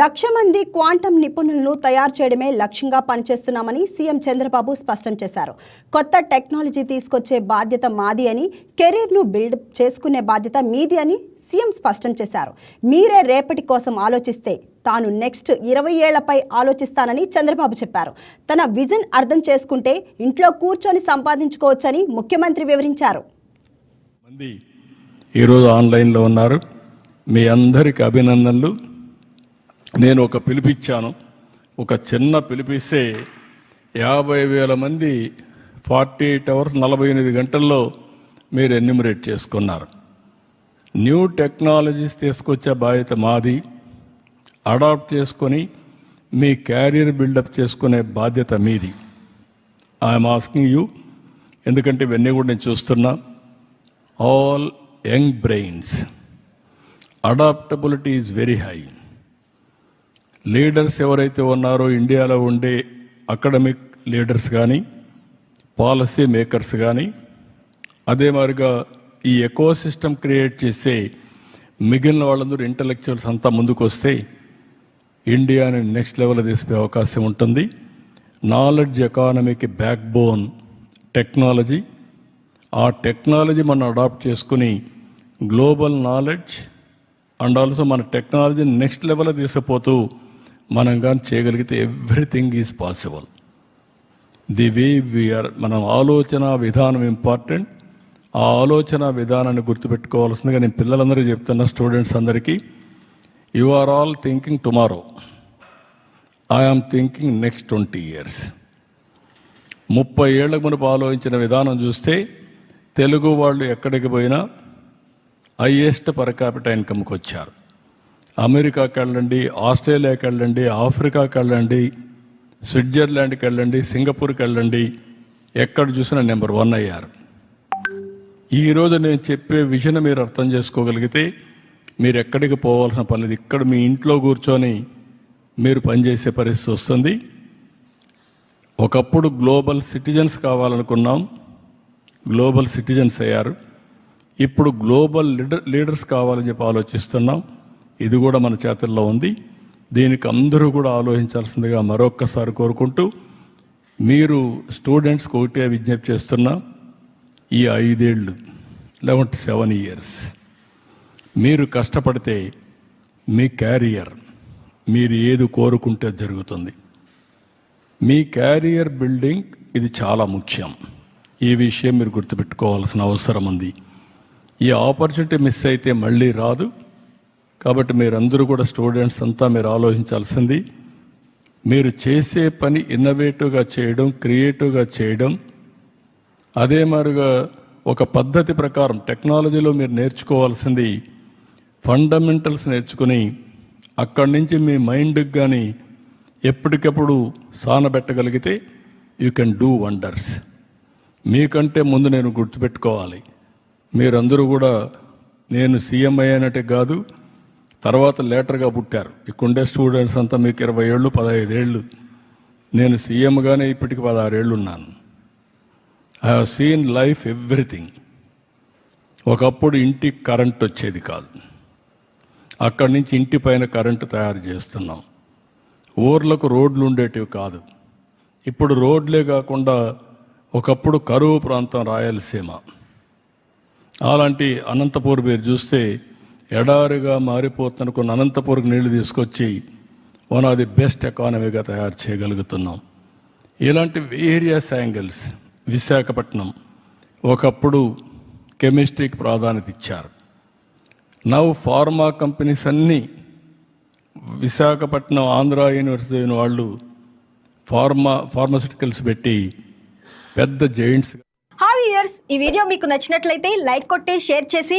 లక్ష మంది క్వాంటం నిపుణులను తయారు చేయడమే లక్ష్యంగా పనిచేస్తున్నామని సీఎం చంద్రబాబు స్పష్టం చేశారు. కొత్త టెక్నాలజీ తీసుకొచ్చే బాధ్యత మాది అని కెరీర్ను బిల్డ్ చేసుకునే బాధ్యత మీది అని సీఎం స్పష్టం చేశారు. మీరే రేపటి కోసం ఆలోచిస్తే తాను నెక్స్ట్ ఇరవై ఏళ్ళపై ఆలోచిస్తానని చంద్రబాబు చెప్పారు. తన విజన్ అర్థం చేసుకుంటే ఇంట్లో కూర్చొని సంపాదించుకోవచ్చని ముఖ్యమంత్రి వివరించారు. మంది ఈరోజు ఆన్లైన్లో ఉన్నారు. మీ అందరికి అభినందనలు. నేను ఒక పిలిపిచ్చాను. ఒక చిన్న పిలిపిస్తే యాభై వేల మంది ఫార్టీ ఎయిట్ అవర్స్ నలభై ఎనిమిది గంటల్లో మీరు ఎన్యూమరేట్ చేసుకున్నారు. న్యూ టెక్నాలజీస్ తీసుకొచ్చే బాధ్యత మాది. అడాప్ట్ చేసుకొని మీ క్యారియర్ బిల్డప్ చేసుకునే బాధ్యత మీది. ఐఎమ్ ఆస్కింగ్ యూ ఎందుకంటే ఇవన్నీ కూడా నేను చూస్తున్నా. All young brains adaptability is very high leaders ఎవరైతే ఉన్నారో ఇండియాలో ఉండే అకాడమిక్ లీడర్స్ కానీ పాలసీ మేకర్స్ కానీ అదే మాదిరిగా ఈ ఎకో సిస్టమ్ క్రియేట్ చేసే మిగిలిన వాళ్ళందరూ ఇంటలెక్చువల్స్ అంతా ముందుకు వస్తే ఇండియాని నెక్స్ట్ లెవెల్ తీసుకునే అవకాశం ఉంటుంది. నాలెడ్జ్ ఎకానమీకి బ్యాక్ బోన్ టెక్నాలజీ. ఆ టెక్నాలజీ మనం అడాప్ట్ చేసుకుని గ్లోబల్ నాలెడ్జ్ అండ్ ఆల్సో మన టెక్నాలజీని నెక్స్ట్ లెవెల్ తీసుకుపోతూ మనం కానీ చేయగలిగితే everything is possible the way we are మనం ఆలోచన విధానం ఇంపార్టెంట్ ఆ ఆలోచన విధానాన్ని గుర్తుపెట్టుకోవాల్సిందిగా నేను పిల్లలందరికీ చెప్తున్న స్టూడెంట్స్ అందరికీ. You are all thinking tomorrow I am thinking next twenty years ముప్పై ఏళ్ళకు మునుపు ఆలోచించిన విధానం చూస్తే తెలుగు వాళ్ళు ఎక్కడికి పోయినా హయ్యెస్ట్ పర్ క్యాపిటల్ ఇన్కమ్కి వచ్చారు అమెరికాకి వెళ్ళండి ఆస్ట్రేలియాకి వెళ్ళండి ఆఫ్రికాకి వెళ్ళండి స్విట్జర్లాండ్కి వెళ్ళండి సింగపూర్కి వెళ్ళండి ఎక్కడ చూసినా నెంబర్ వన్ అయ్యారు. ఈరోజు నేను చెప్పే విషయం మీరు అర్థం చేసుకోగలిగితే మీరు ఎక్కడికి పోవాల్సిన పని లేదు ఇక్కడ మీ ఇంట్లో కూర్చొని మీరు పనిచేసే పరిస్థితి వస్తుంది. ఒకప్పుడు గ్లోబల్ సిటిజన్స్ కావాలనుకున్నాం. గ్లోబల్ సిటిజన్స్ అయ్యారు. ఇప్పుడు గ్లోబల్ లీడర్ లీడర్స్ కావాలని చెప్పి ఆలోచిస్తున్నాం. ఇది కూడా మన చేతుల్లో ఉంది. దీనికి అందరూ కూడా ఆలోచించాల్సిందిగా మరొక్కసారి కోరుకుంటూ మీరు స్టూడెంట్స్కి ఒకటే విజ్ఞప్తి చేస్తున్నా ఈ ఐదేళ్ళు లేకుంటే సెవెన్ ఇయర్స్. మీరు కష్టపడితే మీ క్యారియర్ మీరు ఏది కోరుకుంటే జరుగుతుంది. మీ క్యారియర్ బిల్డింగ్ ఇది చాలా ముఖ్యం. ఈ విషయం మీరు గుర్తుపెట్టుకోవాల్సిన అవసరం ఉంది. ఈ ఆపర్చునిటీ మిస్ అయితే మళ్ళీ రాదు. కాబట్టి మీరందరూ కూడా స్టూడెంట్స్ అంతా మీరు ఆలోచించాల్సింది మీరు చేసే పని ఇన్నోవేటివ్గా చేయడం క్రియేటివ్గా చేయడం అదే మాదిరిగా ఒక పద్ధతి ప్రకారం టెక్నాలజీలో మీరు నేర్చుకోవాల్సింది ఫండమెంటల్స్ నేర్చుకుని అక్కడి నుంచి మీ మైండ్కి కానీ ఎప్పటికప్పుడు సానబెట్టగలిగితే యూ కెన్ డూ వండర్స్ మీకంటే ముందు నేను గుర్తుపెట్టుకోవాలి. మీరందరూ కూడా నేను సీఎం అయ్యానట్టే కాదు తర్వాత లేటర్గా పుట్టారు. ఇక్కడుండే స్టూడెంట్స్ అంతా మీకు ఇరవై ఏళ్ళు పదహైదు ఏళ్ళు. నేను సీఎంగానే ఇప్పటికి పదహారేళ్ళు ఉన్నాను. I have seen life everything ఒకప్పుడు ఇంటికి కరెంట్ వచ్చేది కాదు. అక్కడి నుంచి ఇంటి పైన కరెంటు తయారు చేస్తున్నాం. ఊర్లకు రోడ్లు ఉండేటివి కాదు. ఇప్పుడు రోడ్లే కాకుండా ఒకప్పుడు కరువు ప్రాంతం రాయలసీమ. అలాంటి అనంతపూర్ మీరు చూస్తే ఎడారిగా మారిపోతున్న కొన్ని అనంతపురం నీళ్ళు తీసుకొచ్చి వన్ ఆఫ్ ది బెస్ట్ ఎకానమీగా తయారు చేయగలుగుతున్నాం. ఇలాంటి వేరియస్ యాంగిల్స్ విశాఖపట్నం ఒకప్పుడు కెమిస్ట్రీకి ప్రాధాన్యత ఇచ్చారు. నవ్ ఫార్మా కంపెనీస్ అన్నీ విశాఖపట్నం ఆంధ్ర యూనివర్సిటీ అయిన వాళ్ళు ఫార్మా ఫార్మాసిటికల్స్ పెట్టి పెద్ద జైంట్స్ హాయ్ ఇయర్స్ ఈ వీడియో మీకు నచ్చినట్లయితే లైక్ కొట్టి షేర్ చేసి